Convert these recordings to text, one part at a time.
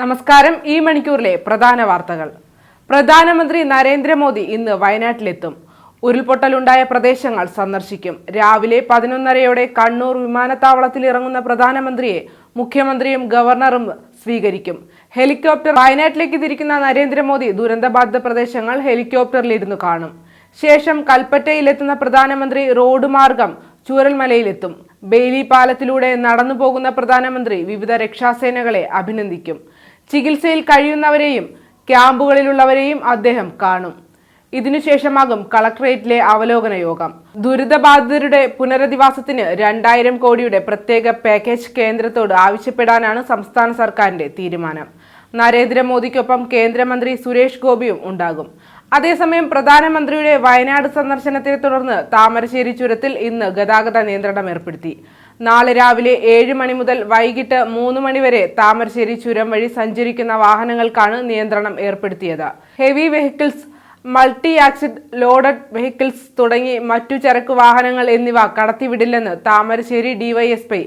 നമസ്കാരം. ഈ മണിക്കൂറിലെ പ്രധാന വാർത്തകൾ. പ്രധാനമന്ത്രി നരേന്ദ്രമോദി ഇന്ന് വയനാട്ടിലെത്തും. ഉരുൾപൊട്ടലുണ്ടായ പ്രദേശങ്ങൾ സന്ദർശിക്കും. രാവിലെ പതിനൊന്നരയോടെ കണ്ണൂർ വിമാനത്താവളത്തിൽ ഇറങ്ങുന്ന പ്രധാനമന്ത്രിയെ മുഖ്യമന്ത്രിയും ഗവർണറും സ്വീകരിക്കും. ഹെലികോപ്റ്റർ വയനാട്ടിലേക്ക് തിരിക്കുന്ന നരേന്ദ്രമോദി ദുരന്തബാധിത പ്രദേശങ്ങൾ ഹെലികോപ്റ്ററിൽ ഇരുന്നു കാണും. ശേഷം കൽപ്പറ്റയിലെത്തുന്ന പ്രധാനമന്ത്രി റോഡ് മാർഗം ചൂരൽമലയിലെത്തും. ബെയിലി പാലത്തിലൂടെ നടന്നു പോകുന്ന പ്രധാനമന്ത്രി വിവിധ രക്ഷാസേനകളെ അഭിനന്ദിക്കും. ചികിത്സയിൽ കഴിയുന്നവരെയും ക്യാമ്പുകളിലുള്ളവരെയും അദ്ദേഹം കാണും. ഇതിനുശേഷമാകും കളക്ടറേറ്റിലെ അവലോകന യോഗം. ദുരിതബാധിതരുടെ പുനരധിവാസത്തിന് രണ്ടായിരം കോടിയുടെ പ്രത്യേക പാക്കേജ് കേന്ദ്രത്തോട് ആവശ്യപ്പെടാനാണ് സംസ്ഥാന സർക്കാരിന്റെ തീരുമാനം. നരേന്ദ്രമോദിക്കൊപ്പം കേന്ദ്രമന്ത്രി സുരേഷ് ഗോപിയും ഉണ്ടാകും. അതേസമയം പ്രധാനമന്ത്രിയുടെ വയനാട് സന്ദർശനത്തെ തുടർന്ന് താമരശ്ശേരി ചുരത്തിൽ ഇന്ന് ഗതാഗത നിയന്ത്രണം ഏർപ്പെടുത്തി. നാളെ രാവിലെ ഏഴ് മണി മുതൽ വൈകിട്ട് മൂന്ന് മണി വരെ താമരശ്ശേരി ചുരം വഴി സഞ്ചരിക്കുന്ന വാഹനങ്ങൾക്കാണ് നിയന്ത്രണം ഏർപ്പെടുത്തിയത്. Heavy vehicles multi axle loaded vehicles തുടങ്ങി മറ്റു ചരക്ക് വാഹനങ്ങൾ എന്നിവ കടത്തിവിടില്ലെന്ന് താമരശ്ശേരി ഡിവൈഎസ്പി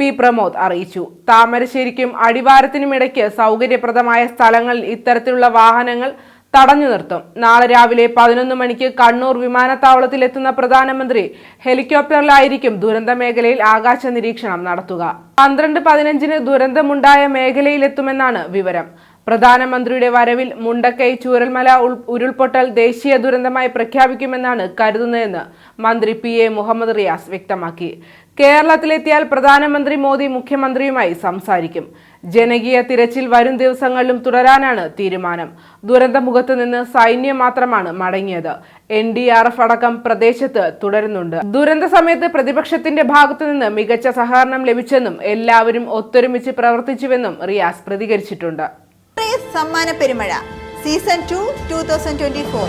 പി പ്രമോദ് അറിയിച്ചു. താമരശ്ശേരിക്കും അടിവാരത്തിനുമിടയ്ക്ക് സൗകര്യപ്രദമായ സ്ഥലങ്ങളിൽ ഇത്തരത്തിലുള്ള വാഹനങ്ങൾ തടഞ്ഞു നിർത്തും. നാളെ രാവിലെ പതിനൊന്ന് മണിക്ക് കണ്ണൂർ വിമാനത്താവളത്തിൽ എത്തുന്ന പ്രധാനമന്ത്രി ഹെലികോപ്റ്ററിലായിരിക്കും ദുരന്ത മേഖലയിൽ ആകാശ നിരീക്ഷണം നടത്തുക. പന്ത്രണ്ട് പതിനഞ്ചിന് ദുരന്തമുണ്ടായ മേഖലയിലെത്തുമെന്നാണ് വിവരം. പ്രധാനമന്ത്രിയുടെ വരവിൽ മുണ്ടക്കൈ ചൂരൽമല ഉരുൾപൊട്ടൽ ദേശീയ ദുരന്തമായി പ്രഖ്യാപിക്കുമെന്നാണ് കരുതുന്നതെന്ന് മന്ത്രി പി എ മുഹമ്മദ് റിയാസ് വ്യക്തമാക്കി. കേരളത്തിലെത്തിയാൽ പ്രധാനമന്ത്രി മോദി മുഖ്യമന്ത്രിയുമായി സംസാരിക്കും. ജനകീയ തിരച്ചിൽ വരും ദിവസങ്ങളിലും തുടരാനാണ് തീരുമാനം. ദുരന്തമുഖത്ത് നിന്ന് സൈന്യം മാത്രമാണ് മടങ്ങിയത്. എൻ ഡി ആർ എഫ് അടക്കം പ്രദേശത്ത് തുടരുന്നുണ്ട്. ദുരന്ത സമയത്ത് പ്രതിപക്ഷത്തിന്റെ ഭാഗത്തു നിന്ന് മികച്ച സഹകരണം ലഭിച്ചെന്നും എല്ലാവരും ഒത്തൊരുമിച്ച് പ്രവർത്തിച്ചുവെന്നും റിയാസ് പ്രതികരിച്ചിട്ടുണ്ട്. സമ്മാന പെരുമഴ. Season two two thousand twenty four.